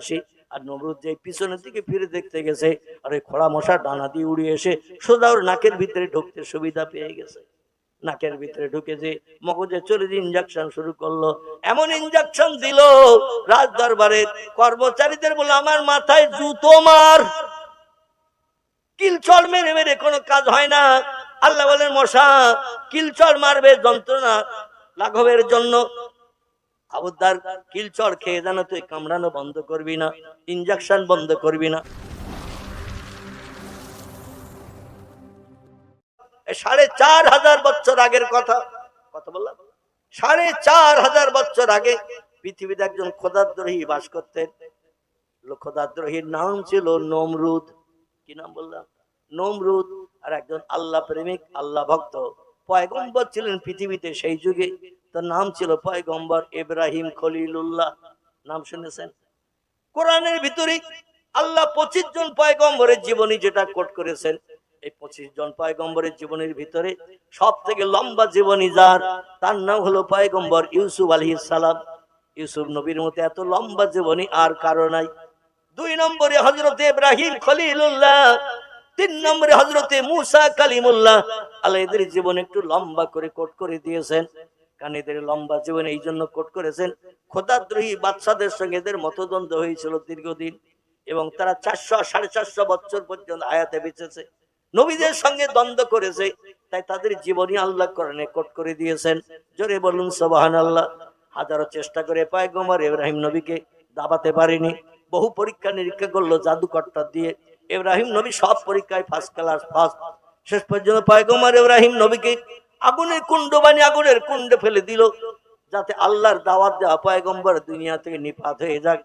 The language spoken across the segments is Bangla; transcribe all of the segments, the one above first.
আসি আর নমরুদ যে পিছনের দিকে ফিরে দেখতে গেছে, আর ওই খোড়া মশা ডানা দিয়ে উড়িয়ে এসে সোজা ওর নাকের ভিতরে ঢুকতে সুবিধা পেয়ে গেছে। নাকের ভিতরে ঢুকে যে মগজে চলে যে ইঞ্জেকশন শুরু করল, এমন ইঞ্জেকশন দিল রাজ দরবারে কর্মচারীদের বলে, আমার মাথায় জুতো মার। কিলচর মেরে মেরে কোনো কাজ হয় না। আল্লাহ বলেন, মশা, কিলচর মারবে, যন্ত্রণা লাঘবের জন্য খবরদার কিলচর খেয়ে জানো তুই কামড়ানো বন্ধ করবি না ইঞ্জেকশন বন্ধ করবি না। সাড়ে চার হাজার বছর আগের কথা। কথা বললাম? সাড়ে চার হাজার বছর আগে পৃথিবীতে একজন খোদাদ্রোহী বাস করতেন। খোদাদ্রোহীর নাম ছিল নমরুদ। কি নাম বললাম? নমরুদ। আর একজন আল্লাহ প্রেমিক, আল্লাহ ভক্ত। পয়গম্বর ছিলেন পৃথিবীতে সেই যুগে। তার নাম ছিল পয়গম্বর ইব্রাহিম খলিলুল্লাহ। নাম শুনেছেন? কোরআনের ভিতরে আল্লাহ পঁচিশ জন পয়গম্বরের জীবনী যেটা কোট করেছেন, এই পঁচিশ জন পয়গম্বরের জীবনের ভিতরে সব থেকে লম্বা জীবনী যার, তার নাম হলো পয়গম্বর ইউসুফ আলহিস সালাম। ইউসুফ নবীর মতো এত লম্বা জীবনী আর কারও নাই। দুই নম্বরে হজরত ইব্রাহিম খলিলুল্লাহ, তিন নম্বরে হজরতে মুসা কালিমুল্লাহ। আল্লাহ এদের জীবন একটু লম্বা করে কোট করে দিয়েছেন। কারণ এদের লম্বা জীবন এই জন্য কোট করেছেন। খোদাদ্রোহী বাদশাদের সঙ্গে এদের মতদ্বন্দ্ব হয়েছিল দীর্ঘদিন এবং তারা চারশো, সাড়ে চারশো বছর পর্যন্ত আয়াতে বেঁচেছে। নবীদের সঙ্গে দ্বন্দ্ব করেছে, তাই তাদের জীবনী আল্লাহ করণে কোট করে দিয়েছেন। জোরে বলুন সোবাহান আল্লাহ হাজারো চেষ্টা করে পায়গম্বর ইব্রাহিম নবীকে দাবাতে পারেনি। বহু পরীক্ষা নিরীক্ষা করল জাদুকর্তা দিয়ে। ইব্রাহিম নবী সব পরীক্ষায় ফার্স্ট ক্লাস ফার্স্ট শেষ পর্যন্ত পায়গম্বর ইব্রাহিম নবীকে আগুনের কুণ্ড বানিয়ে আগুনের কুণ্ডে ফেলে দিল, যাতে আল্লাহর দাওয়াত দেওয়া পয়গম্বর দুনিয়া থেকে নিপাত হয়ে যাক।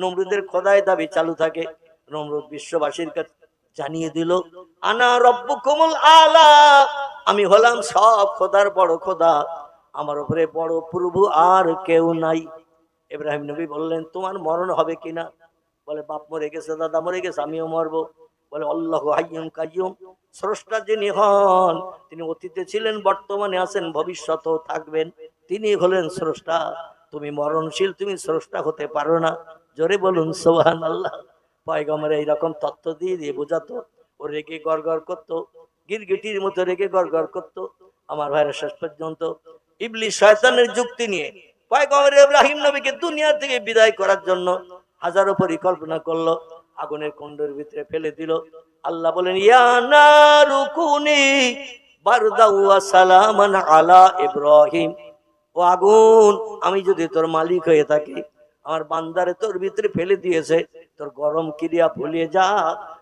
নমরুদের খোদায় দাবি চালু থাকে। নমরুদ বিশ্ববাসীর কাছে জানিয়ে দিল, আনা রব্বু কমল আলা আমি হলাম সব খোদার বড় খোদা। আমার উপরে বড় প্রভু আর কেউ নাই। ইব্রাহিম নবী বললেন, তোমার মরণ হবে কিনা? বলে, বাপ মরে গেছে, দাদা মরে গেছে, আমিও মরবো। বলে, আল্লাহ হাইয়ুম কাইয়ুম। স্রষ্টা যিনি হন, তিনি অতীতে ছিলেন, বর্তমানে আছেন, ভবিষ্যতেও থাকবেন। তিনি হলেন স্রষ্টা। তুমি মরণশীল, তুমি স্রষ্টা হতে পারো না। জোরে বলুন সোহান আল্লাহ পয়গমের এইরকম তত্ত্ব দিয়ে দিয়ে বোঝাতো। ও রেগে গড় গড় করতো, গিরগিটির মতো রেগে গড় গড় করতো। আমার ভাইরা শেষ পর্যন্ত ইবলি শয়তানের যুক্তি নিয়ে পয়গমের ইব্রাহিম নবীকে দুনিয়া থেকে বিদায় করার জন্য হাজারো পরিকল্পনা করল। আগুনের কুণ্ডের ভিতরে ফেলে দিল। আল্লাহ বলেন, ইয়া নারুকুনি বারদাউ ওয়া সালামান আলা ইব্রাহিম। ও আগুন, আমি যদি তোর মালিক হয়ে থাকি, আমার বান্দারে তোর ভিতরে ফেলে দিয়েছে, তোর গরম ক্রিয়া ভুলিয়ে যা,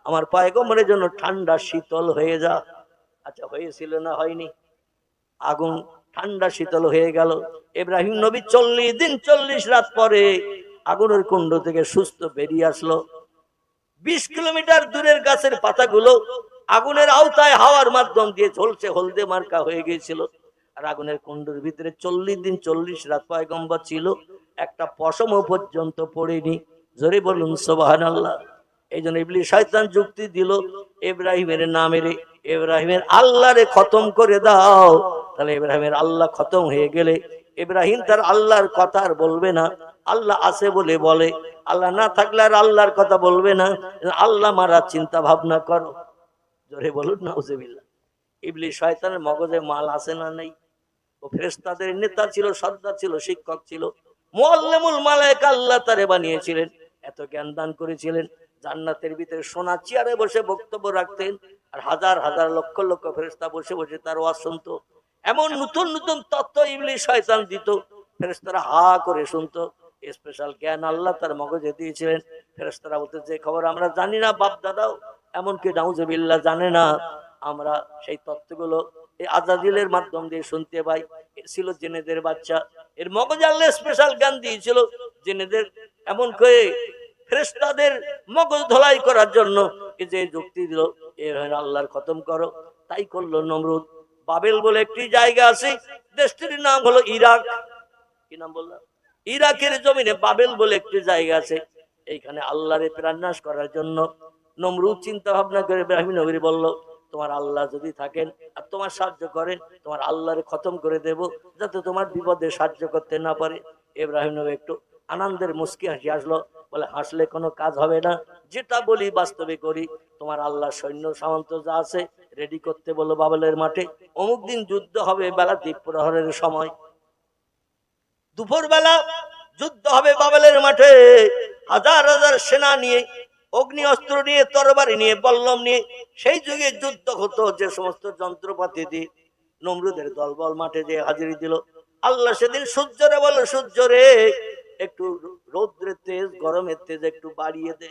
আমার পায়গমরের জন্য ঠান্ডা শীতল হয়ে যা। আচ্ছা হয়েছিল না হয়নি? আগুন ঠান্ডা শীতল হয়ে গেল। ইব্রাহিম নবী চল্লিশ দিন, চল্লিশ রাত পরে আগুনের কুণ্ড থেকে সুস্থ বেরিয়ে আসলো। বিশ কিলোমিটার দূরের গাছের পাতাগুলো আগুনের আওতায় হাওয়ার মাধ্যম দিয়ে ঝলসে হলদে মার্কা হয়ে গিয়েছিল। আর আগুনের কুণ্ডুর ভিতরে চল্লিশ দিন চল্লিশ রাত পয়গম্বর ছিল। একটা পশম পর্যন্ত পড়েনি। জোরে বলুন সোবাহান আল্লাহ এই জন্য ইবলি শয়তান যুক্তি দিল, ইব্রাহিমের নামেরে ইব্রাহিমের আল্লাহরে খতম করে দাও। তাহলে ইব্রাহিমের আল্লাহ খতম হয়ে গেলে, ইব্রাহিম তার আল্লাহর কথা আর বলবে না। আল্লাহ আছে বলে বলে আল্লাহ না থাকলে আর আল্লাহর কথা বলবে না। আল্লাহ মারার চিন্তা ভাবনা করো। জোরে বলুন না উজেবিল্লা ইবলি শয়তানের মগজে মাল আছে না নেই? ও ফেরেশতাদের নেতা ছিল, সর্দার ছিল, শিক্ষক ছিল। মোয়াল্লেমুল মালায়েক আল্লাহ তারে বানিয়েছিলেন। এত জ্ঞান দান করেছিলেন। জান্নাতের ভিতরে সোনা চেয়ারে বসে বক্তব্য রাখতেন আর হাজার হাজার লক্ষ লক্ষ ফেরেশতা বসে বসে তার ওয়াজ শুনতো। এমন নতুন নতুন তত্ত্ব ইবলি শয়তান দিত। ফেরেস্তারা হা করে শুনতো। স্পেশাল জ্ঞান আল্লাহ তার মগজে দিয়েছিলেন। ফেরেশতারা বলতে যে খবর আমরা জানি না, বাপ দাদাও এমনকি নাউজবিল্লাহ জানে না। আমরা সেই তত্ত্বগুলো এই আজাদিলের মাধ্যম দিয়ে শুনতে পাই। ছিল জেনেদের বাচ্চা। এর মগজ আল্লাহ স্পেশাল জ্ঞান দিয়েছিল জেনেদের। এমন করে ফেরেস্তাদের মগজ ধলাই করার জন্য যে যুক্তি দিল এ হয় আল্লাহর খতম করো। তাই করল নমরুদ। বাবেল বলে একটি জায়গা আছে, দেশটির নাম হলো ইরাক। কি নাম বললাম? ইরাকের জমিনে বাবেল বলে একটি জায়গা আছে। এইখানে আল্লাহরে প্রাণনাশ করার জন্য নমরুদ চিন্তা ভাবনা করে ইব্রাহিম নবী বলল, তোমার আল্লাহ যদি থাকেন আর তোমার সাহায্য করেন, তোমার আল্লাহরে খতম করে দেব, যাতে তোমার বিপদে সাহায্য করতে না পারে। ইব্রাহিম নবী একটু আনন্দের মুস্কি হাসি আসলো, বলে, হাসলে কোনো কাজ হবে না। যেটা বলি বাস্তবে করি। তোমার আল্লাহ সৈন্য সামন্ত যা আছে রেডি করতে বলো বাবলের মাঠে। অমুক দিন যুদ্ধ হবে বেলা দ্বীপ প্রহরের সময়। দুপুর বেলা যুদ্ধ হবে বাবেলের মাঠে। হাজার হাজার সেনা নিয়ে অগ্নি অস্ত্র নিয়ে, তরবারি নিয়ে, বল্লম নিয়ে, সেই যুগে যুদ্ধ হতো যে সমস্ত যন্ত্রপাতি দিয়ে, নমরুদের দলবল মাঠে যে হাজিরি দিল। আল্লাহ সেদিন সূর্যরে বলো সূর্যরে একটু রৌদ্রের তেজ, গরমের তেজ একটু বাড়িয়ে দে।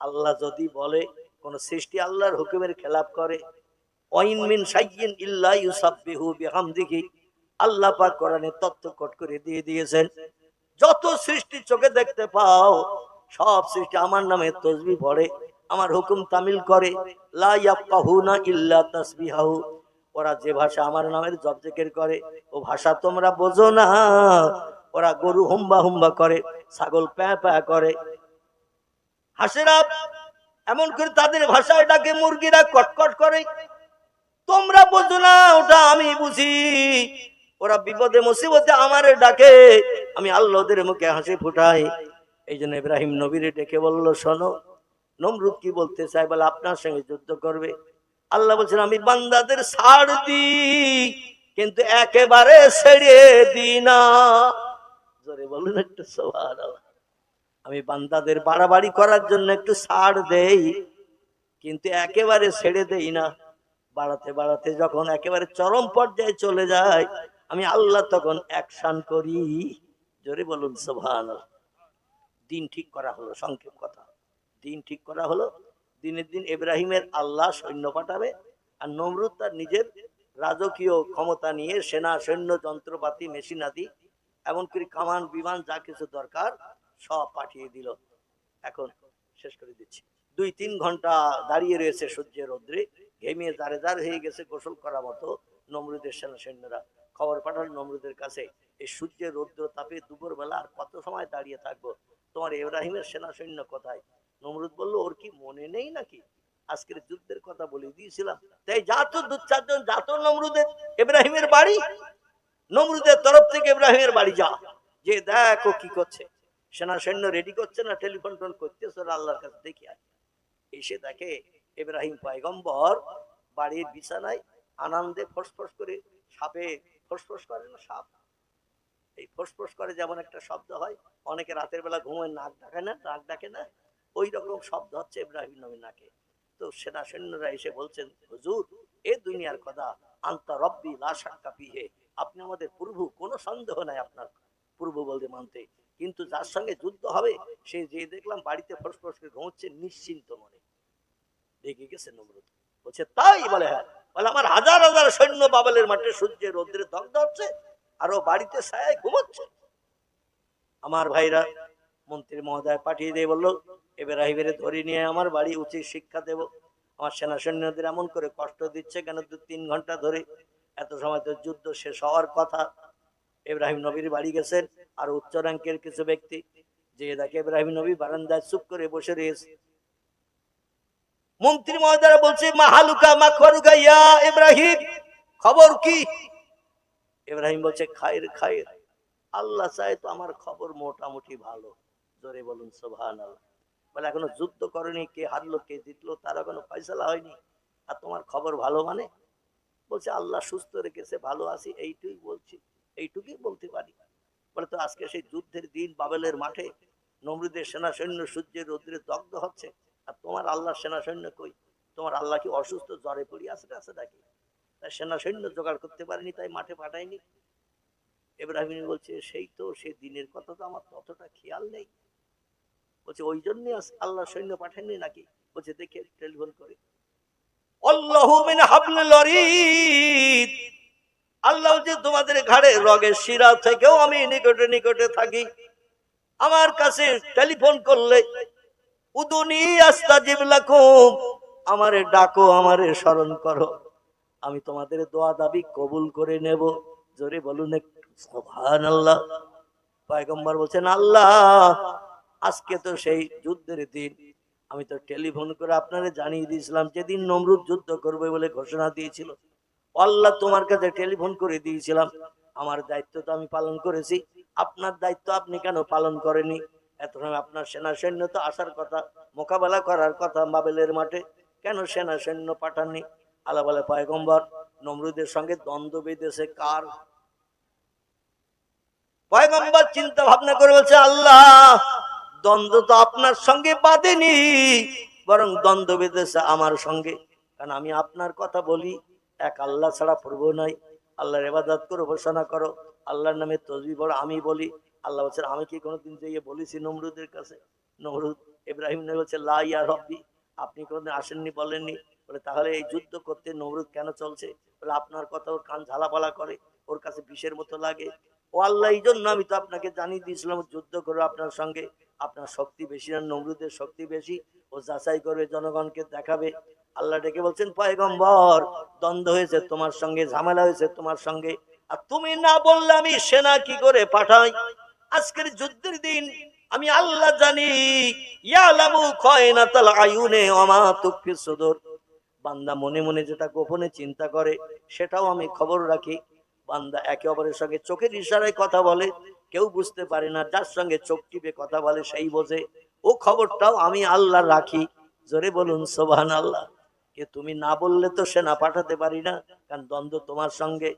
আল্লাহ যদি বলে, কোন সৃষ্টি আল্লাহর হুকুমের খেলাপ করে, ওয়াইন মিন সাইয়িন ইল্লা ইউসাব্বিহু বিহামদিহি আল্লাহ পাক কোরআনে তত্ত্ব কট করে দিয়ে দিয়েছেন। যত সৃষ্টি চোখে দেখতে পাও, সব সৃষ্টি আমার নামে তসবি পড়ে, আমার হুকুম তামিল করে। ওরা যে ভাষা আমার নামের জবজেকের করে, ও ভাষা তোমরা বোঝো না। ওরা গরু হুম্বা হুম্বা করে, ছাগল প্যা প্যা করে। হাসেরা এমন করে তাদের ভাষায় ডাকে মুরগিরা কটকট করে। তোমরা বোঝো না, ওটা আমি বুঝি। ওরা বিপদে, মুসিবতে আমারে ডাকে। আমি আল্লাহদের মুখে হাসি ফুটাই। এই জন্য ইব্রাহিম নবীরে ডেকে বলল, শোনো, নমরুদ কি বলতে চাই বলে, আপনার সঙ্গে যুদ্ধ করবে। আল্লাহ বলছেন, আমি বান্দাদের ছাড় দি কিন্তু একেবারে ছেড়ে দি না। জোরে বলুন একটু সোহার আমি বান্দাদের বাড়াবাড়ি করার জন্য একটু ছাড় দেই, কিন্তু একেবারে ছেড়ে দেই না। বাড়াতে বাড়াতে যখন একেবারে চরম পর্যায়ে চলে যায় আমি আল্লাহ তখন অ্যাকশন করি। জোরে বলুন সোভান দিন ঠিক করা হলো, সংক্ষেপ কথা। দিন ঠিক করা হলো, দিনের দিন ইব্রাহিমের আল্লাহ সৈন্য পাঠাবে আর নমরুদ তার নিজের রাজকীয় ক্ষমতা নিয়ে সেনা, সৈন্য, যন্ত্রপাতি মেশিনাদি এমনকি কামান, বিমান, যা কিছু দরকার সব পাঠিয়ে দিল। এখন শেষ করে দিচ্ছি। দুই তিন ঘণ্টা দাঁড়িয়ে রয়েছে সূর্যের রৌদ্রে, ঘেমিয়ে দাঁড়ে দাঁড় হয়ে গেছে গোসল করা মতো নমরুদের সেনা সৈন্যরা। খবর পাঠালো নমরুদের কাছে। এই সূর্যের রৌদ্র তাপে দুপুর বেলা আর কত সময় দাঁড়িয়ে থাকব? তোমার ইব্রাহিমের সেনা সৈন্য কোথায়? নমরুদ বলল, ওর কি মনে নেই নাকি? আজকের যুদ্ধের কথা বলে দিয়েছিলাম। তাই যা তো দু চারজন যা তো নমরুদের, ইব্রাহিমের বাড়ি। নমরুদের তরফ থেকে ইব্রাহিমের বাড়ি যা। যে দেখো কি করছে। সেনা সৈন্য রেডি করছে না টেলিফোন টোন করতেছে আল্লাহর কাছে দেখি আয়। এসে দেখে ইব্রাহিম পয়গম্বর বাড়ির বিছানায় আনন্দে ফসফস করে সাপে ফসফস করে না, সাপ। এই ফসফস করে যেমন একটা শব্দ হয়, অনেকে রাতের বেলা ঘুমোয়, নাক ডাকে না, নাক ডাকে না, ওই রকম শব্দ হচ্ছে ইব্রাহিম নবী নাকে। তো সেনা সৈন্যরা এসে বলছেন, হুজুর, এ দুনিয়ার কথা, আন্তা রব্বি লা শাক্কা ফিহে। আপনি আমাদের প্রভু কোনো সন্দেহ নাই আপনার পূর্ব বলতে মানতে। কিন্তু যার সঙ্গে যুদ্ধ হবে, সে যে দেখলাম বাড়িতে ফসফস করে ঘুমোচ্ছে নিশ্চিন্ত মনে। রেগে গেছে নমরুদ। বলছে, তাই বলে হ্যাঁ। বলে, আমার হাজার হাজার সৈন্য বাবলের মাঠে সূর্যের রোদ্রে দগ্ধ হচ্ছে, আর বাড়িতে ছায় ঘুমোচ্ছে। আমার ভাইরা মন্ত্রী মহোদয় পাঠিয়ে দিয়ে বলল, এবার ধরে নিয়ে আমার বাড়ি উচিত শিক্ষা দেব। আমার সেনা সৈন্যদের এমন করে কষ্ট দিচ্ছে কেন দু তিন ঘণ্টা ধরে? এত সময় তো যুদ্ধ শেষ হওয়ার কথা। ইব্রাহিম নবীর বাড়ি গেছেন, আর উচ্চ র্যাঙ্কের কিছু ব্যক্তি। যে দেখে ইব্রাহিম নবী বারান্দায় চুপ করে বসে রয়েছে মন্ত্রী মহোদয় বলছে, মা হালুকা, মা খরুকা ইয়া ইব্রাহিম। খবর কি? ইব্রাহিম বলছে, খায়ের খায়ের। আল্লাহ চায় তো আমার খবর মোটামুটি ভালো। জোরে বলুন সোভান বলে, এখনও যুদ্ধ করেনি। কে হারলো, কে জিতলো, তার এখনও ফয়সালা হয়নি। আর তোমার খবর ভালো মানে? বলছে, আল্লাহ সুস্থ রেখেছে, ভালো আছি। এইটুই বলছি, এইটুকুই বলতে পারি। বলে, তো আজকে সেই যুদ্ধের দিন বাবেলের মাঠে নমরুদের সেনা সৈন্য সূর্যের রৌদ্রে দগ্ধ হচ্ছে। আর তোমার আল্লাহ সেনা সৈন্য কই? তোমার আল্লাহ কি অসুস্থ জ্বরে পড়ি আছে নাকি? তাই সেনা সৈন্য জোগাড় করতে পারেনি, তাই মাঠে পাঠায়নি। এব্রাহিম বলছে, সেই তো সেই দিনের কথা তো আমার ততটা খেয়াল নেই। বলছে, ওই জন্য আল্লাহ সৈন্য পাঠাননি নাকি? বলছে, দেখে টেলিফোন করে। আল্লাহ যে তোমাদের ঘাড়ে রগের শিরা থেকেও আমি নিকটে নিকটে থাকি। আমার কাছে টেলিফোন করলে আমারে ডাকো, আমারে স্মরণ করো। আমি তোমাদের দোয়া দাবি কবুল করে নেব। জোরে বলুন সুবহানাল্লাহ। পয়গম্বর বলছেন, আল্লাহ, আজকে তো সেই যুদ্ধের দিন। আমি তো টেলিফোন করে আপনারা জানিয়ে দিয়েছিলাম, যেদিন নমরুদ যুদ্ধ করবে বলে ঘোষণা দিয়েছিল। আল্লাহ তোমার কাছে টেলিফোন করে দিয়েছিলাম। আমার দায়িত্ব তো আমি পালন করেছি। আপনার দায়িত্ব আপনি কেন পালন করেনি এত সময় আপনার সেনা সৈন্য তো আসার কথা, মোকাবেলা করার কথা বাবেলের মাঠে। কেন সেনা সৈন্য পাঠাননি? আল্লাহ বলে, পয়গম্বর, নমরুদের সঙ্গে দ্বন্দ্ব বেঁধেছে কার? পয়গম্বর চিন্তা ভাবনা করে বলছে, আল্লাহ, দ্বন্দ্ব তো আপনার সঙ্গে বাঁধেনি, বরং দ্বন্দ্ব বেঁধেছে আমার সঙ্গে। কারণ আমি আপনার কথা বলি, এক আল্লাহ ছাড়া প্রভু নাই আল্লাহর এবাদত করে ঘোষণা করো। আল্লাহর নামে তসবি বড় আমি বলি। আল্লাহ বলছেন, আমি কি কোনোদিন যেয়ে বলেছি নমরুদের কাছে? নমরুদ ইব্রাহিম বলছে লা ইয়া রব্বি, আপনি কোনোদিন আসেননি, বলেননি? বলে, তাহলে এই যুদ্ধ করতে নমরুদ কেন চলছে? বলে, আপনার কথা ওর কান ঝালাপালা করে, ওর কাছে বিষের মতো লাগে। ও আল্লাহ এই জন্য আমি তো আপনাকে জানিয়ে দিয়েছিলাম যুদ্ধ করো আপনার সঙ্গে। আপনার শক্তি বেশি না, নমরুদের শক্তি বেশি। ও যাচাই করবে, জনগণকে দেখাবে। আল্লাহ ডেকে বলছেন, পয়গম্বর, দ্বন্দ্ব হয়েছে তোমার সঙ্গে, ঝামেলা হয়েছে তোমার সঙ্গে। আর তুমি না বললে আমি সেনা কি করে পাঠাই? আজকের যুদ্ধের দিন আমি আল্লাহ জানি খয়নাতাল বান্দা মনে মনে যেটা গোপনে চিন্তা করে, সেটাও আমি খবর রাখি। বান্দা একে অপরের সঙ্গে চোখের ইশারায় কথা বলে, কেউ বুঝতে পারে না যার সঙ্গে চোখ টিপে কথা বলে সেই বোঝে। ও খবরটাও আমি আল্লাহ রাখি। জোরে বলুন সোবাহান আল্লাহ কে তুমি না বললে তো সেনা পাঠাতে পারি না, কারণ দ্বন্দ্ব তোমার সঙ্গে।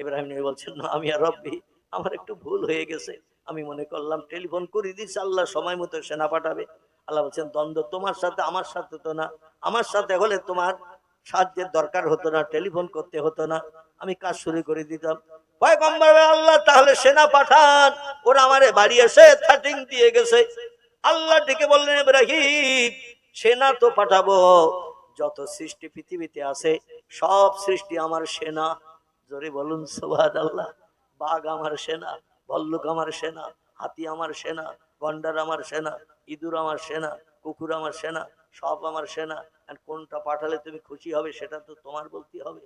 ইব্রাহিম নবী বলছেন, না, আমি আর রব্বি, আমার একটু ভুল হয়ে গেছে। আমি মনে করলাম, টেলিফোন করে দিস আল্লাহ সময় মতো সেনা পাঠাবে। আল্লাহ বলছেন, দ্বন্দ্ব তোমার সাথে, আমার সাথে তো না। আমার সাথে হলে তোমার সাহায্যের দরকার হতো না, টেলিফোন করতে হতো না। আমি কাজ শুরু করে দিতাম। আল্লাহ, তাহলে সেনা পাঠান। ওরা আমারে বাড়ি এসে থার্টিং দিয়ে গেছে। আল্লাহ ডেকে বললেন, ইব্রাহিম, সেনা তো পাঠাবো। যত সৃষ্টি পৃথিবীতে আছে, সব সৃষ্টি আমার সেনা। জোরে বলুন সোহাদ আল্লাহ বাঘ আমার সেনা। ভল্লুক আমার সেনা, হাতি আমার সেনা, গন্ডার আমার সেনা, ইঁদুর আমার সেনা, কুকুর আমার সেনা, সব আমার সেনা। কোনটা পাঠালে তুমি খুশি হবে সেটা তো তোমার বলতে হবে।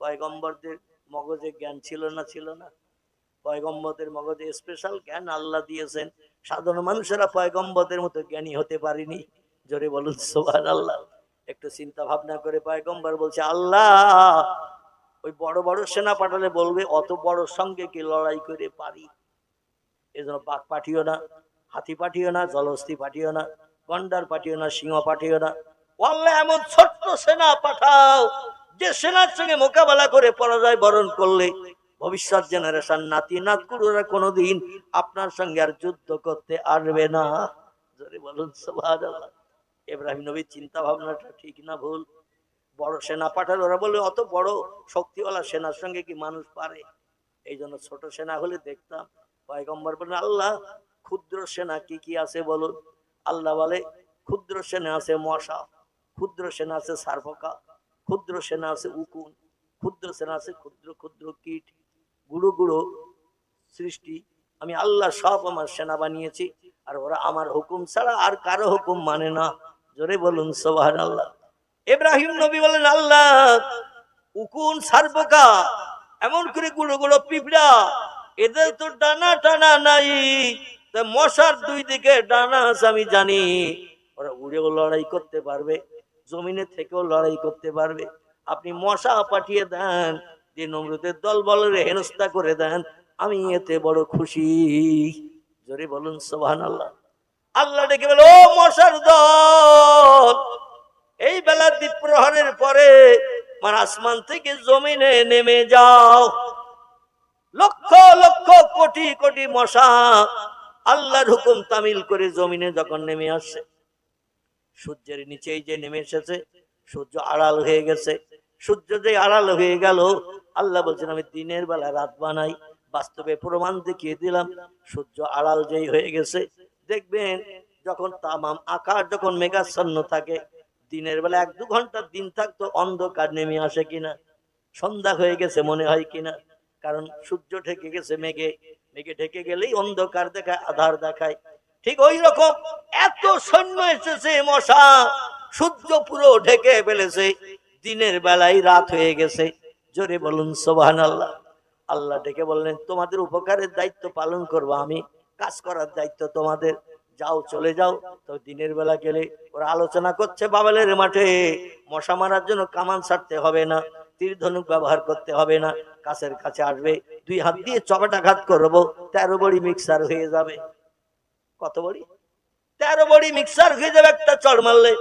পয়গম্বরদের মগজে জ্ঞান ছিল না ছিল না? পয়গম্বরদের মগজে স্পেশাল জ্ঞান আল্লাহ দিয়েছেন। সাধারণ মানুষেরা পয়গম্বরদের মতো জ্ঞানী হতে পারেনি। জোরে বলুন সোহান আল্লাহ একটু চিন্তা ভাবনা করে পয়গম্বর বলছে, আল্লাহ ওই বড় বড় সেনা পাঠালে বলবে, অত বড় সঙ্গে কি লড়াই করে পারি? এজন্য বাঘ পাঠিও না, হাতি পাঠিও না, জলহস্তি পাঠিও না, গন্ডার পাঠিও না, সিংহ পাঠিও না। এমন ছোট্ট সেনা পাঠাও, যে সেনার সঙ্গে মোকাবেলা করে পরাজয় বরণ করলে ভবিষ্যৎ জেনারেশন নাতি নাতকুড়োরা কোনোদিন আপনার সঙ্গে আর যুদ্ধ করতে আসবে না। জোরে বলুন ইব্রাহিম নবীর চিন্তা ভাবনাটা ঠিক না ভুল? বড় সেনা পাঠালে, ওরা বলে অত বড় শক্তিওয়ালা সেনার সঙ্গে কি মানুষ পারে? এই জন্য ছোট সেনা হলে দেখতাম, পয়গম্বর বলেন আল্লাহ, ক্ষুদ্র সেনা কি কি আছে বলুন? আল্লাহ বলে, ক্ষুদ্র সেনা আছে মশা, ক্ষুদ্র সেনা আছে সারফকা, ক্ষুদ্র সেনা আছে উকুন, ক্ষুদ্র সেনা আছে ক্ষুদ্র ক্ষুদ্র কীট, গুঁড়ো গুঁড়ো সৃষ্টি। আমি আল্লাহ সব আমার সেনা বানিয়েছি, আর ওরা আমার হুকুম ছাড়া আর কারও হুকুম মানে না। জোরে বলুন সোবাহান আল্লাহ ইব্রাহিম নবী বলেন, আল্লাহ, উকুন সারপোকা এমন করে গুঁড়ো গুঁড়ো পিঁপড়া, এদের তো ডানা টানা নাই মশার দুই দিকে ডানা আছে, আমি জানি। ওরা উড়েও লড়াই করতে পারবে, জমিনে থেকেও লড়াই করতে পারবে। আপনি মশা পাঠিয়ে দেন, যে নমরুদের দল বলরে হেনস্থা করে দেন, আমি এতে বড় খুশি। জোরে বলুন সোহান আল্লাহ আল্লাহ ডেকে বলে, ও মশার দল এই বেলা দ্বীপ প্রহরের পরে মানে আসমান থেকে জমিনে নেমে যাও। লক্ষ লক্ষ, কোটি কোটি মশা আল্লাহর হুকুম তামিল করে জমিনে যখন নেমে আসছে সূর্যের নিচেই যে নেমে এসেছে, সূর্য আড়াল হয়ে গেছে। সূর্য যে আড়াল হয়ে গেল, আল্লাহ বলছেন, আমি দিনের বেলা রাত বানাই, বাস্তবে প্রমাণ দেখিয়ে দিলাম, সূর্য আড়াল যেই হয়ে গেছে। দেখবেন, যখন তামাম আকার, যখন মেঘাচ্ছন্ন থাকে দিনের বেলা এক দু ঘণ্টা দিন থাকতো, অন্ধকার নেমে আসে কিনা, সন্ধ্যা হয়ে গেছে মনে হয় কিনা, কারণ সূর্য ঢেকে গেছে মেঘে মেঘে ঢেকে গেলেই অন্ধকার দেখায়, আধার দেখায়। ঠিক ওই রকম এত সৈন্য এসেছে মশা, সূর্য পুরো ঢেকে ফেলেছে, দিনের বেলায় রাত হয়ে গেছে। জোরে বলুন সোবাহান আল্লাহ আল্লাহ ডেকে বললেন, তোমাদের উপকারের দায়িত্ব পালন করব আমি, কাজ করার দায়িত্ব তোমাদের। যাও, চলে যাও। তো দিনের বেলা গেলে ওরা আলোচনা করছে বাবালের মাঠে। মশা মারার জন্য কামান ছাড়তে হবে না, তীর ধনুক ব্যবহার করতে হবে না, কাছের কাছে আসবে। দুই হাত দিয়ে চপাটাঘাত করব, তেরো বড়ি মিক্সার হয়ে যাবে। কত বড়ি? তেরো বড়ি মিক্সার হয়ে যাবে একটা চড় মারলে।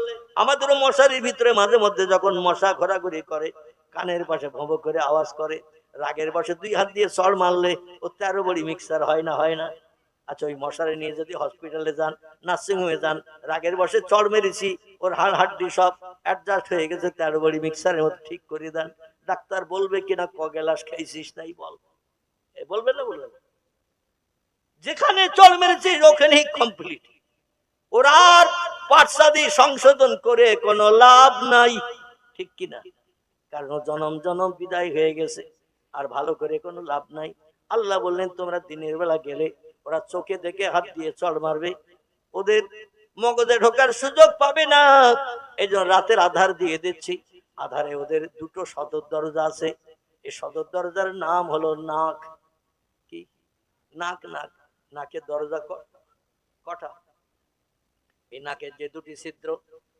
আমাদেরও মশারির ভিতরে মাঝে মধ্যে যখন মশা ঘোরাঘুরি করে, কানের পাশে ভব করে আওয়াজ করে, রাগের পাশে দুই হাত দিয়ে চড় মারলে ও তেরো বড়ি মিক্সার হয় না হয় না। আচ্ছা ওই মশারি নিয়ে যদি হসপিটালে যান নার্সিং হোমে যান, রাগের বসে চড় মেরেছি, ওর হাড় হাড্ডি সব অ্যাডজাস্ট হয়ে গেছে তেরো বড়ি মিক্সারের মতো ঠিক করে দেন। ডাক্তার বলবে কিনা, ক গেলাস খাইছিস তাই বল। বলবে না বলবে যেখানে চড় মেরেছিস ওখানেই কমপ্লিট ওরা আর পাঠসাদি সংশোধন করে কোনো লাভ নাই। ঠিক কিনা? কারণ জনম জনম বিদায় হয়ে গেছে, আর ভালো করে কোনো লাভ নাই। আল্লাহ বললেন, তোমরা দিনের বেলা গেলে ওরা চোখে দেখে হাত দিয়ে চড় মারবে। ওদের মগজে ঢোকার সুযোগ পাবে না। এই রাতের আধার দিয়ে দিচ্ছি। আধারে ওদের দুটো সদর দরজা আছে। এই সদর দরজার নাম হলো নাক। কি? নাক নাক। নাকের দরজা কটা? এই নাকের যে দুটি ছিদ্র,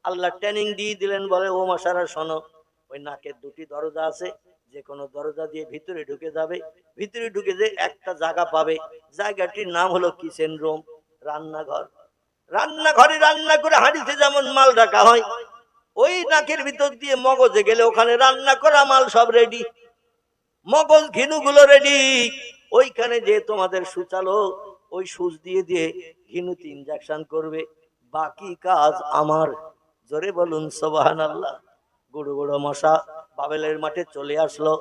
আল্লাহ ট্রেনিং দিয়ে দিলেন বলে, ও মশারা, শোনো। ওই নাকের দুটি দরজা আছে। যে কোনো দরজা দিয়ে ভিতরে ঢুকে যাবে। ভিতরে ঢুকে যে একটা জায়গা পাবে। জায়গাটির নাম হলো কিচেন রুম রান্নাঘর। রান্নাঘরে রান্না করে হাঁড়িতে যেমন মাল রাখা হয়, ওই নাকের ভিতর দিয়ে মগজে গেলে ওখানে রান্না করা মাল সব রেডি মগজ ঘিনুগুলো রেডি ওইখানে যে তোমাদের সুচালো, ওই সুচ দিয়ে দিয়ে ঘিনুতে ইনজেকশন করবে। বাকি কাজ আমার। জোরে বলুন সোবাহান আল্লাহ গুড়ো গুড়ো মশা বাবেলের মাঠে চলে আসলো।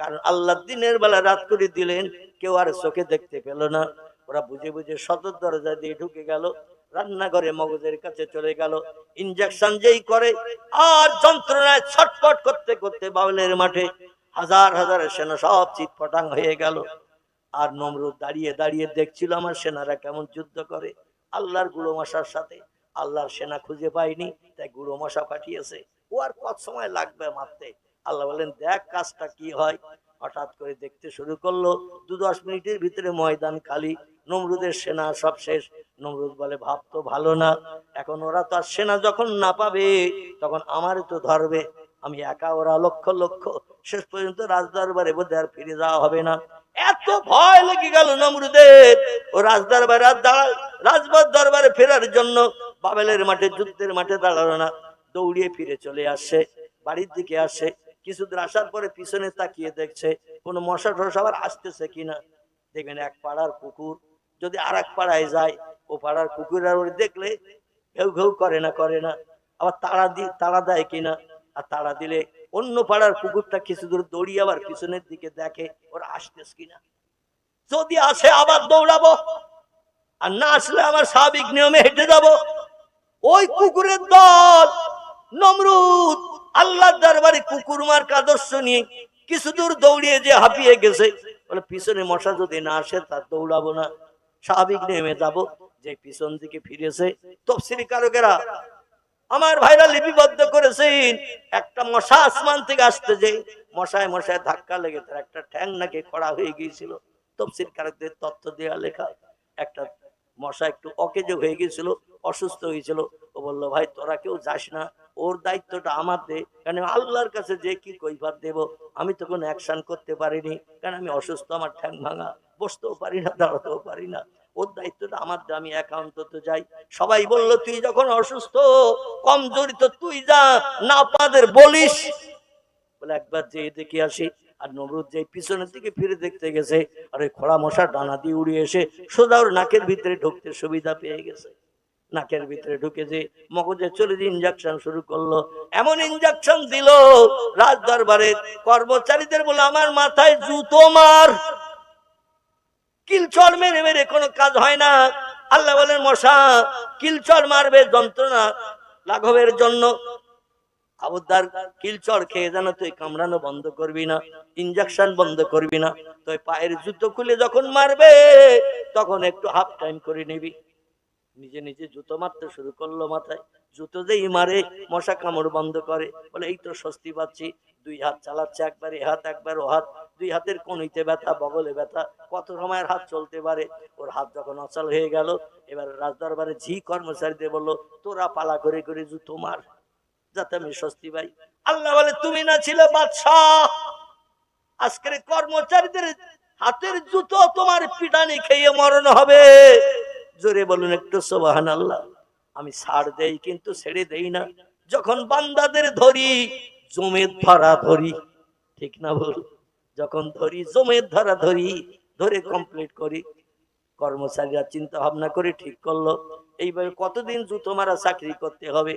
কারণ আল্লাহ দিনের বেলা রাত করে দিলেন কেউ আর চোখে দেখতে পেল না। ওরা বুঝে বুঝে সদর দরজা দিয়ে ঢুকে গেল। রান্নাঘরে মগজের কাছে চলে গেল। ইনজেকশন যেই করে, আর যন্ত্রণায় ছটপট করতে করতে বাবেলের মাঠে হাজার হাজার সেনা সব চিৎপটাং হয়ে গেল। আর নমরুদ দাঁড়িয়ে দাঁড়িয়ে দেখছিল আমার সেনারা কেমন যুদ্ধ করে। আল্লাহর গুঁড়ো মশার সাথে। আল্লাহর সেনা খুঁজে পাইনি তাই গুঁড়ো মশা পাঠিয়েছে। ও আর কত সময় লাগবে মারতে? আল্লাহ বলেন, দেখ কাজটা কি হয়। হঠাৎ করে দেখতে শুরু করল। দু দশ মিনিটের ভিতরে ময়দান খালি। নমরুদের সেনা সব শেষ। নমরুদ বলে, ভাব তো ভালো না। এখন ওরা তো আর সেনা যখন না পাবে, তখন আমারই তো ধরবে। আমি একা ওরা লক্ষ লক্ষ। শেষ পর্যন্ত রাজদরবারে বোধহয় আর ফিরে যাওয়া হবে না। এত ভয় লেগে গেল নমরুদের। ও রাজদরবারে আর দাঁড়া রাজবাদ দরবারে ফেরার জন্য বাবেলের মাঠে, যুদ্ধের মাঠে দাঁড়াল না। দৌড়িয়ে ফিরে চলে আসছে বাড়ির দিকে আসে। কিছুদূর আসার পরে পিছনে তাকিয়ে দেখছে কোনো মশা টশা আবার আসতেছে কিনা। দেখবেন এক পাড়ার কুকুর, যদি আর পাড়ায় যায়, ও পাড়ার কুকুর আর ওর দেখলে ঘেউ ঘেউ করে না করে না। আবার তাড়া দি, তাড়া দেয় কিনা। আর তাড়া দিলে অন্য পাড়ার কুকুরটা কিছু দূর দৌড়িয়ে আবার পিছনের দিকে দেখে ওরা আসতেস কিনা। যদি আসে আবার দৌড়াবো, আর না আসলে আমার স্বাভাবিক নিয়মে হেঁটে যাব। ওই কুকুরের দল নমরুদ। আল্লাহর দরবারে কুকুর মার আদর্শ নিয়ে কিছু দূর দৌড়িয়ে যে হাঁপিয়ে গেছে। বলে, পিছনে মশা যদি না আসে তার দৌড়াবো না। স্বাভাবিক নেমে যাব। যে পিছন দিকে ফিরেছে, তফসিলি কারকেরা আমার ভাইরা লিপিবদ্ধ করেছেন একটা মশা আসমান থেকে আসতে যে মশায় মশায় ধাক্কা লেগে তার একটা ঠ্যাং নাকি খড়া হয়ে গিয়েছিল। তফসিল কারকদের তথ্য দেওয়া লেখা, একটা মশা একটু অকেজ হয়ে গেছিল অসুস্থ হয়েছিল। ও বলল, ভাই, তোরা কেউ যাস না, ওর দায়িত্বটা আমার দে। কারণ আল্লাহর কাছে যে কি কৈফাত দেব, আমি তো কোনো অ্যাকশন করতে পারিনি। কারণ আমি অসুস্থ, আমার ঠ্যাং ভাঙা, বসতেও পারি না, দাঁড়াতেও পারি না। ওর দায়িত্বটা আমার আমি একান্তত যাই। সবাই বলল, তুই যখন অসুস্থ, কমজোরি তো তুই যা না পাদের বলিস। বলে একবার যেয়ে দেখে আসি আর নমরুদ যে পিছনের দিকে ফিরে দেখতে গেছে, আর ওই খোড়া মশা ডানা দিয়ে উড়িয়ে এসে সোজা ওর নাকের ভিতরে ঢুকতে সুবিধা পেয়ে গেছে। নাকের ভিতরে ঢুকে যে মগজে চলে যে ইঞ্জেকশন শুরু করল, এমন ইঞ্জেকশন দিল, রাজ দরবারের কর্মচারীদের বলে, আমার মাথায় জুতো মার, কিলচর মেরে মেরে কোনো কাজ হয় না। আল্লাহ বলেন, মশা, কিলচর মারবে যন্ত্রণা লাঘবের জন্য। আবুদ্দার কিলচর খেয়ে যেন তুই কামড়ানো বন্ধ করবি না ইঞ্জেকশন বন্ধ করবি না তুই পায়ের জুতো খুলে যখন মারবে, তখন একটু হাফ টাইম করে নিবি। নিজে নিজে জুতো মারতে শুরু করল মাথায়। জুতো যেই মারে, মশা কামড় বন্ধ করে। বলে, এই তো স্বস্তি পাচ্ছি। দুই হাত চালাচ্ছে একবার, এ হাত একবার, ও হাত। দুই হাতের কনুইতে ব্যথা, বগলে ব্যথা। কত সময়ের হাত চলতে পারে? ওর হাত যখন অচল হয়ে গেল, এবার রাজদরবারে ঝি কর্মচারীদের বলল, তোরা পালা করে করে জুতো মার। যাতে আমি স্বস্তি পাই। আল্লাহ বলে, তুমি না ছিলে বাদশাহ। আজকের কর্মচারীদের হাতের জুতো তোমার পিটানি খেয়ে মরণ হবে। জোরে বলুন একটু সোবাহান আল্লাহ আমি ছাড় দেই, কিন্তু ছেড়ে দেই না। যখন বান্দাদের ধরি, জমের ধরা ধরি। ঠিক না বল যখন ধরি, জমের ধরা ধরি, ধরে কমপ্লিট করি। কর্মচারীরা চিন্তা ভাবনা করে ঠিক করল। এইভাবে কতদিন জুতো মারা চাকরি করতে হবে?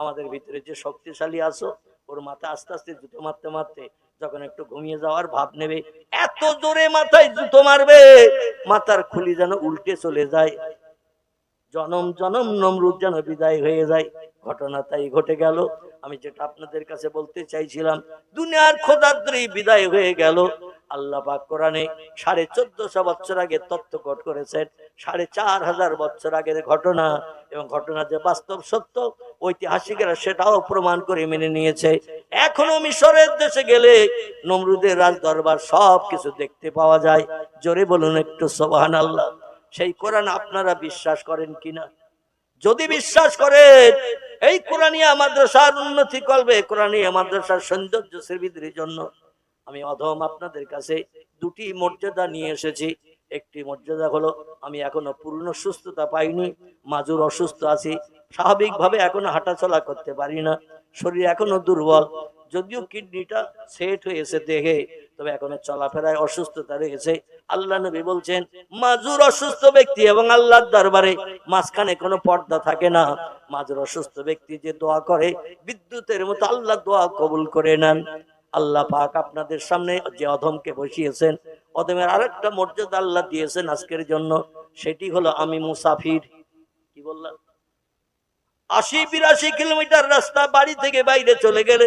আমাদের ভিতরে যে শক্তিশালী আছো, ওর মাথা আস্তে আস্তে জুতো মারতে মারতে যখন একটু ঘুমিয়ে যাওয়ার ভাব নেবে, এত জোরে মাথায় জুতো মারবে, মাথার খুলি যেন উল্টে চলে যায়। জনম জনম নমরুদ যেন বিদায় হয়ে যায়। ঘটনা তাই ঘটে গেল। আমি যেটা আপনাদের কাছে বলতে চাইছিলাম, দুনিয়ার খোদাদ্রি বিদায় হয়ে গেল। আল্লাহ পাক কোরআনে সাড়ে চোদ্দশো বছর আগে তত্ত্ব কট করেছেন, সাড়ে চার হাজার বছর আগের ঘটনা, এবং ঘটনা যে বাস্তব সত্য ঐতিহাসিকেরা সেটাও প্রমাণ করে মেনে নিয়েছে। এখনও মিশরের দেশে গেলে নমরুদের রাজ দরবার সব কিছু দেখতে পাওয়া যায়। জোরে বলুন একটু সোবাহান আল্লাহ সেই কোরআন আপনারা বিশ্বাস করেন কিনা? যদি বিশ্বাস করেন, এই কোরআনিয়া মাদ্রাসার উন্নতি করবে কোরআনিয়া মাদ্রাসার সৌন্দর্য শ্রীবিদের জন্য। আমি অধম আপনাদের কাছে দুটি মর্যাদা নিয়ে এসেছি। একটি মর্যাদা হলো, আমি এখনও পূর্ণ সুস্থতা পাইনি, মাজুর অসুস্থ আছি, স্বাভাবিকভাবে এখনও হাঁটাচলা করতে পারি না, শরীর এখনও দুর্বল, যদিও কিডনিটা সেট হয়েছে দেখে তবে এখনও চলাফেরায় অসুস্থতা রয়েছে। আল্লাহ নবী বলছেন, মাজুর অসুস্থ ব্যক্তি এবং আল্লাহর দরবারে মাঝখানে কোনো পর্দা থাকে না। মাজুর অসুস্থ ব্যক্তি যে দোয়া করে, বিদ্যুতের মতো আল্লাহ দোয়া কবুল করে নেন। আল্লাহ পাক আপনাদের সামনে যে অধমকে বসিয়েছেন অধমের আরেকটা মর্যাদা আল্লাহ দিয়েছেন আজকের জন্য, সেটি হলো আমি মুসাফির। কি বললাম? আশি বিরাশি কিলোমিটার রাস্তা, বাড়ি থেকে বাইরে চলে গেলে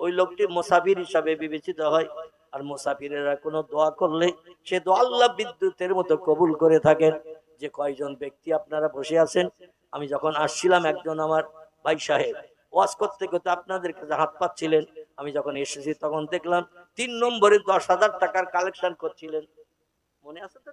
ওই লোকটি মুসাফির হিসাবে বিবেচিত হয়। আর মুসাফিরেরা কোনো দোয়া করলে সে দোয়া আল্লাহ বিদ্যুতের মতো কবুল করে থাকেন যে কয়জন ব্যক্তি আপনারা বসে আছেন। আমি যখন আসছিলাম একজন আমার ভাই সাহেব ওয়াজ করতে করতে আপনাদের কাছে হাত পাচ্ছিলেন। আমি যখন এসেছি তখন দেখলাম তিন নম্বরে দশ হাজার টাকার কালেকশন করছিলেন। মনে আছে তো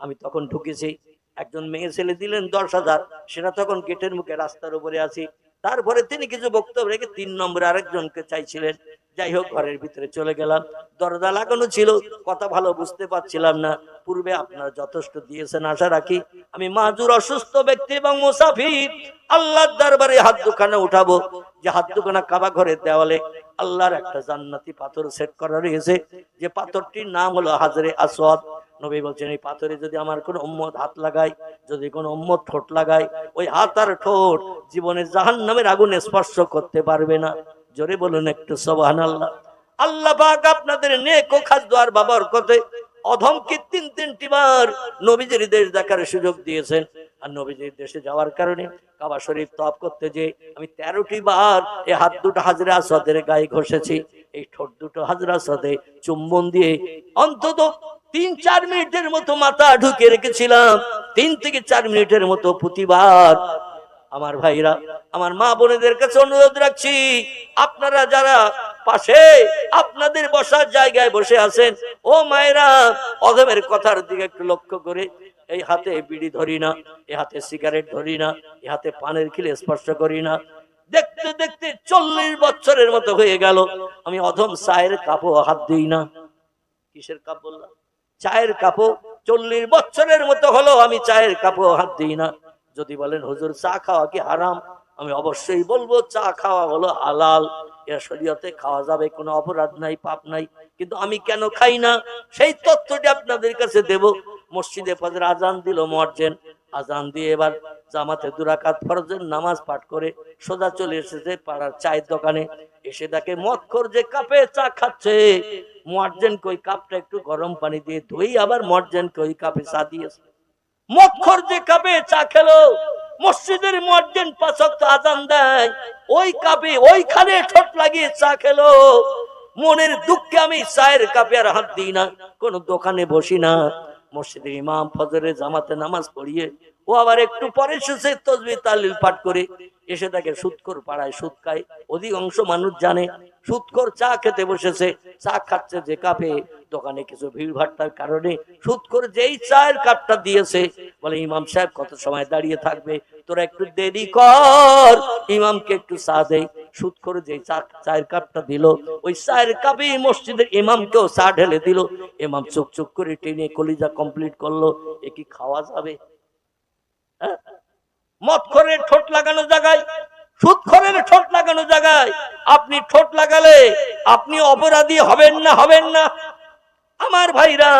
আমি তখন ঢুকেছি, একজন মেয়ে ছেলে দিলেন দশ হাজার, সেটা তখন গেটের মুখে রাস্তার উপরে আছি। তারপরে তিনি কিছু বক্তব্য রেখে তিন নম্বরে আরেকজনকে চাইছিলেন যাই হোক ঘরের ভিতরে চলে গেলাম। দরজা লাগানো ছিল, কথা ভালো বুঝতে পারছিলাম না। পূর্বে আপনারা যথেষ্ট দিয়েছেন, আশা রাখি। আমি মাজুর অসুস্থ ব্যক্তি এবং মুসাফির। আল্লাহর দরবারে হাত দুখানা উঠাবো। যে হাত দুখানা কাবা ঘরের দেওয়ালে আল্লাহর একটা জান্নাতি পাথর সেট করা রয়েছে। যে পাথরটির নাম হলো হাজরে আসওয়াদ। নবী বলছেন, এই পাথরে যদি আমার কোনো উম্মত হাত লাগায়, যদি কোনো উম্মত ঠোঁট লাগায়, ওই হাত আর ঠোঁট জীবনে জাহান নামের আগুনে স্পর্শ করতে পারবে না। জোরে বলুন একটু সবাহান আল্লাহ আল্লাহ পাক আপনাদের নেক ও বাবার কথা অধমকে তিন, তিনটি বার নবীজির দেশ দেখার সুযোগ দিয়েছেন। আর নবীজির দেশে যাওয়ার কারণে কাবা শরীফ তপ করতে যে আমি তেরোটি বার এই হাত দুটো হাজরা আসাদের গায়ে ঘষেছি। এই ঠোঁট দুটো হাজরা আসাদে চুম্বন দিয়ে অন্তত তিন, চার মিনিটের মতো মাথা ঢুকে রেখেছিলাম। তিন থেকে চার মিনিটের মতো প্রতিবার আমার ভাইরা, আমার মা বোনেদের কাছে অনুরোধ রাখছি, আপনারা যারা পাশে আপনাদের বসার জায়গায় বসে আছেন, ও মায়েরা, অধমের কথার দিকে একটু লক্ষ্য করে, এই হাতে বিড়ি ধরি না, এ হাতে সিগারেট ধরি না, এ হাতে পানের খিলে স্পর্শ করি না। দেখতে দেখতে চল্লিশ বছরের মতো হয়ে গেল, আমি অধম চায়ের কাপও হাত দিই না। কিসের কাপ বললাম চায়ের কাপও চল্লিশ বছরের মতো হলো, আমি চায়ের কাপও হাত দিই না। যদি বলেন, হুজুর, চা খাওয়া কি হারাম? আমি অবশ্যই বলব, চা খাওয়া হলো হালাল। এর শরীয়তে খাওয়া যাবে, কোনো অপরাধ নাই, পাপ নাই। কিন্তু আমি কেন খাই না? সেই তথ্যটি আপনাদের কাছে দেব। মসজিদে পদের আজান দিল মর্জেন। আজান দিয়ে এবার জামাতে দুরাকাত ফরজের নামাজ পাঠ করে সোজা চলে এসেছে পাড়ার চায়ের দোকানে। এসে তাকে দেখে মৎখর যে কাপে চা খাচ্ছে। মর্জেন কই কাপটা একটু গরম পানি দিয়ে ধুই, আবার মর্জেন কই কাপে চা দিয়েছে। মক্ষর যে কাপে চা খেলো, মসজিদের মর্জেন পাচক আজান দেয়, ওই কাপে ওইখানে ঠোঁট লাগিয়ে চা খেলো। মনের দুঃখে আমি চায়ের কাপে আর হাত দিই না, কোন দোকানে বসি না। মসজিদের ইমাম ফজরে জামাতে নামাজ পড়িয়ে, ও আবার একটু পরে এসেছে তসবি তালিল পাঠ করে। এসে তাকে সুৎকর পাড়ায় সুদ খায়। অধিকাংশ মানুষ জানে সুৎকর চা খেতে বসেছে, চা খাচ্ছে যে কাপে। দোকানে কিছু ভিড় ভাট্টার কারণে সুৎকর যেই চায়ের কাপটা দিয়েছে, বলে, ইমাম সাহেব, কত সময় দাঁড়িয়ে থাকবে? তোরা একটু দেরি কর। ইমামকে একটু চা দেয় সুৎকর যেই চা, চায়ের কাপটা দিল, ওই চায়ের কাপে মসজিদের ইমামকেও চা ঢেলে দিল। ইমাম চুক চুক করে টেনে কলিজা কমপ্লিট করল। এ কি খাওয়া যাবে? হ্যাঁ? মদ করে ঠোঁট লাগানো জায়গায়, সুদ খরের ঠোঁট লাগানো জায়গায় আপনি ঠোঁট লাগালে আপনি অপরাধী হবেন না হবেন না। আমার ভাইরা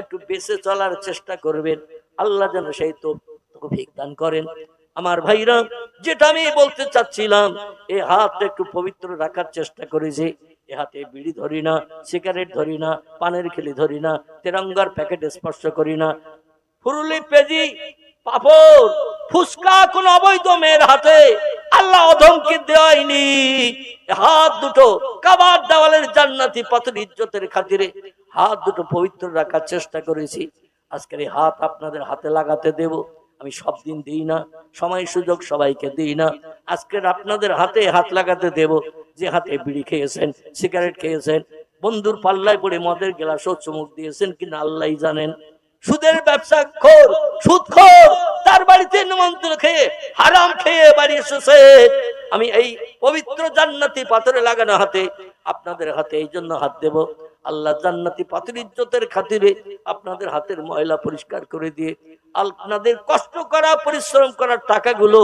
একটু বেঁচে চলার চেষ্টা করবেন। আল্লাহ যেন সেই তো দান করেন। আমার ভাইরা, যেটা আমি বলতে চাচ্ছিলাম এই হাতটা একটু পবিত্র রাখার চেষ্টা করেছি। এ হাতে বিড়ি ধরি না, সিগারেট ধরি না, পানের খেলি ধরি না, তেরঙ্গার প্যাকেট স্পর্শ করি না। ফুরুলি পেজি, পাপড় ফুসকা কোন অবৈধ মেয়ের হাতে আল্লাহ অধমকে দেওয়াইনি হাত দুটো কাবার দেওয়ালের জান্নাতি পথের ইজ্জতের খাতিরে হাত দুটো পবিত্র রাখার চেষ্টা করেছি। আজকের এই হাত আপনাদের হাতে লাগাতে দেব। আমি সব দিন দিই না, সময় সুযোগ সবাইকে দিই না। আজকের আপনাদের হাতে হাত লাগাতে দেব। যে হাতে বিড়ি খেয়েছেন, সিগারেট খেয়েছেন, বন্ধুর পাল্লায় পড়ে মদের গ্লাসও চুমুক দিয়েছেন কিনা আল্লাহ জানেন। সুদের ব্যবসা খোর, সুদ খোর, তার বাড়িতে নিমন্ত্রণ খেয়ে হারাম খেয়ে বাড়ি এসেছে। আমি এই পবিত্র জান্নাতি পাথরে লাগানো হাতে আপনাদের হাতে এই জন্য হাত দেব। আল্লাহ জান্নাতি পাথর ইজ্জতের খাতিরে আপনাদের হাতের ময়লা পরিষ্কার করে দিয়ে আপনাদের কষ্ট করা, পরিশ্রম করার টাকাগুলো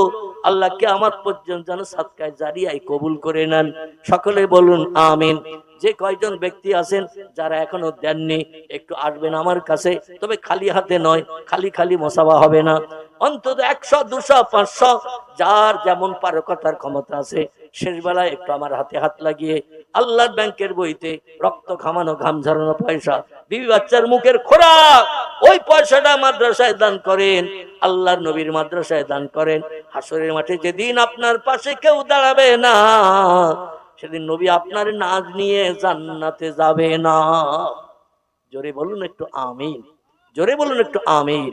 আল্লাহকে আমার পর্যন্ত যেন সাতকায় জারিয়ায় কবুল করে নেন। সকলে বলুন, আমিন। যে কয়জন ব্যক্তি আছেন যারা এখনও দেননি, একটু আসবেন আমার কাছে। তবে খালি হাতে নয়, খালি খালি মশাবা হবে না। অন্তত একশো, দুশো, পাঁচশো, যার যেমন পারকতার ক্ষমতা আছে, শেষ বেলায় একটু আমার হাতে হাত লাগিয়ে আল্লাহর ব্যাংকের বইতে রক্ত ঘামানো, ঘাম ঝরানো পয়সা বিবি বাচ্চার মুখের খোরাক, ওই পয়সাটা মাদ্রাসায় দান করেন, আল্লাহর নবীর মাদ্রাসায় দান করেন। হাসরের মাঠে যেদিন আপনার পাশে কেউ দাঁড়াবে না সেদিন নবী আপনার নাজ নিয়ে জান্নাতে যাবে না। জোরে বলুন একটু আমিন। জোরে বলুন একটু আমিন।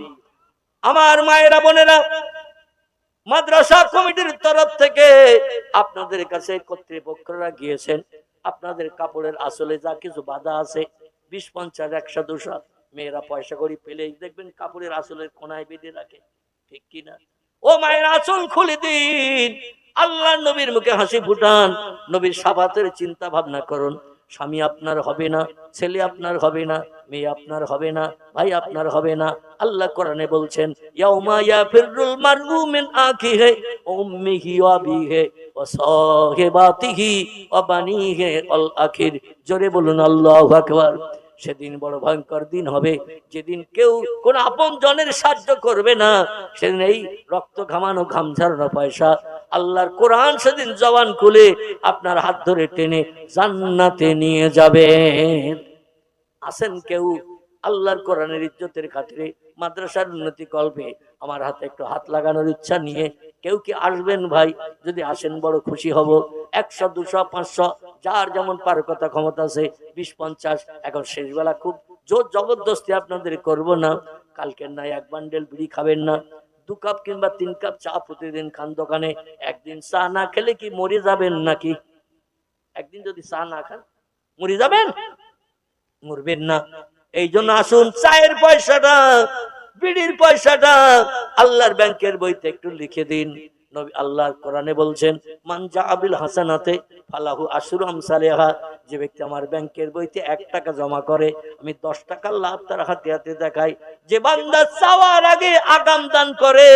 আমার মায়েরা, বোনেরা, মাদ্রাসা কমিটির তরফ থেকে আপনাদের কাছে কর্তৃপক্ষরা গিয়েছেন। আপনাদের কাপড়ের আসলে যা কিছু বাধা আছে, বিশ, পঞ্চাশ, একশো, দুশো, মেয়েরা পয়সা করি পেলেই দেখবেন কাপড়ের আসলের কোনায় বেঁধে রাখে। ঠিক কিনা? ও মায়ের আচল খুলে দিন। আল্লাহ নবীর মুখে হাসি ফুটান। নবীর সাবাতের চিন্তা ভাবনা করুন। স্বামী আপনার হবে না, ছেলে আপনার হবে না, মেয়ে আপনার হবে না, ভাই আপনার হবে না। আল্লাহ কোরআনে বলছেন জোরে বলুন, আল্লাহু সেদিন বড় ভয়ঙ্কর দিন হবে। যেদিন কেউ কোন আপন জনের সাহায্য করবে না, সেদিন এই রক্ত ঘামানো ঘাম ঝাড়ানো পয়সা আল্লাহর কোরআন সেদিন জবান খুলে আপনার হাত ধরে টেনে জান্নাতে নিয়ে যাবে। আসেন কেউ আল্লাহর কোরআনের ইজ্জতের খাতিরে মাদ্রাসার উন্নতি কল্পে আমার হাতে একটু হাত লাগানোর ইচ্ছা নিয়ে কেউ কি আসবেন ভাই? যদি আসেন বড় খুশি হব। একশো, দুশো, পাঁচশো, যার যেমন পারকতা ক্ষমতা আছে, বিশ, পঞ্চাশ, এখন শেষবেলা খুব জোর জবরদস্তি আপনাদের করব না। কালকের নাই এক বান্ডেল বিড়ি খাবেন না। দু কাপ কিংবা তিন কাপ চা প্রতিদিন খান দোকানে। একদিন চা না খেলে কি মরে যাবেন নাকি? একদিন যদি চা না খান, মরে যাবেন? মরবেন না। এই জন্য আসুন, চায়ের পয়সাটা বিড়ির পয়সাটা আল্লাহর ব্যাংকের বইতে একটু লিখে দিন। কোরআনে বলছেন মানজা আবিল হাসানাতে ফালাহু আমসালেহা যে ব্যক্তি আমার ব্যাংকের বইতে এক টাকা জমা করে, আমি দশ টাকার লাভ তার হাতে হাতে দেখাই। যে বান্দা চাওয়ার আগে আগাম দান করে